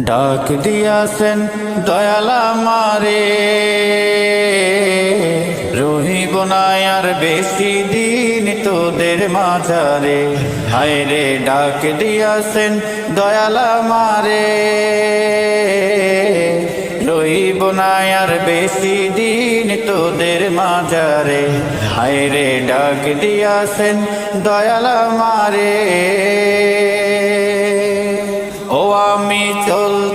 ডাক দিয়াছেন দয়ালা মারে রহিব আর বেশি দিন তোদের মাঝারে। হায় রে, ডাক দিয়াছেন দয়ালা মারে রহিব আর বেশি দিন তোদের মাঝারে। হায় রে, ডাক দিয়াছেন দয়ালা মারে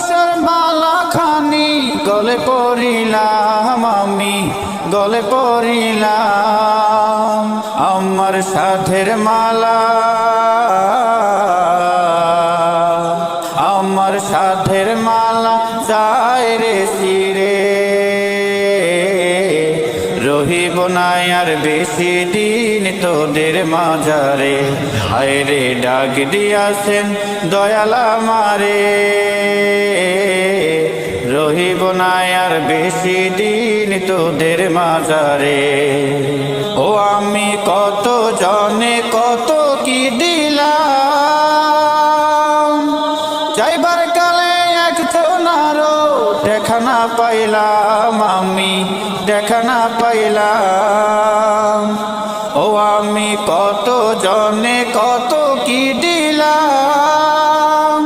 ভালোবাসার মালা খানি গলে পড়িলাম আমি, গলে পড়িলাম আমার সাধের মালা। আমার সাধের মালা যায় রে সিরে রহিব না আর বেশি দিন তোদের মাঝারে। হায় রে, ডাক দিয়াছেন দয়ালা মারে রহিব না আর বেশি দিন তোদের মাঝারে। ও আমি কত জনে কত কি দিলাম? এক নারো দেখা না পাইলাম আমি, দেখা না পাইলাম। ও আমি কত জনে কত কি দিলাম।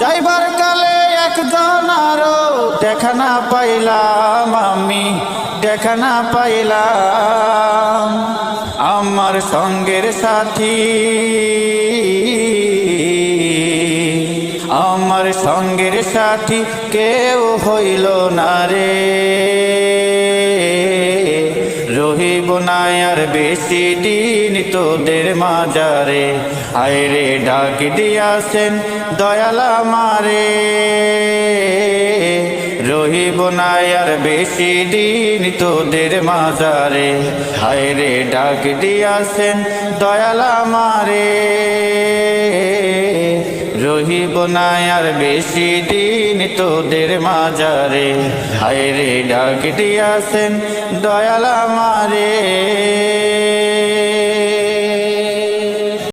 যাইবার কালে এক আরও, দেখা না পাইলাম আমি, দেখা না পাইলাম। আমার সঙ্গের সাথী আমার সঙ্গের সাথী কেউ হইল না রে। রহিব না আর বেশি দিন তোদের মাজারে। হায় রে, ডাক দিয়াছেন দয়ালা মারে রহিব না আর বেশি দিন তোদের মাজারে। হায় রে, ডাক দিয়াছেন দয়ালা মারে রহিব না আর বেশি দিন তোদের মাজারে। হায় রে ডাক দিয়াছেন দয়ালা মারে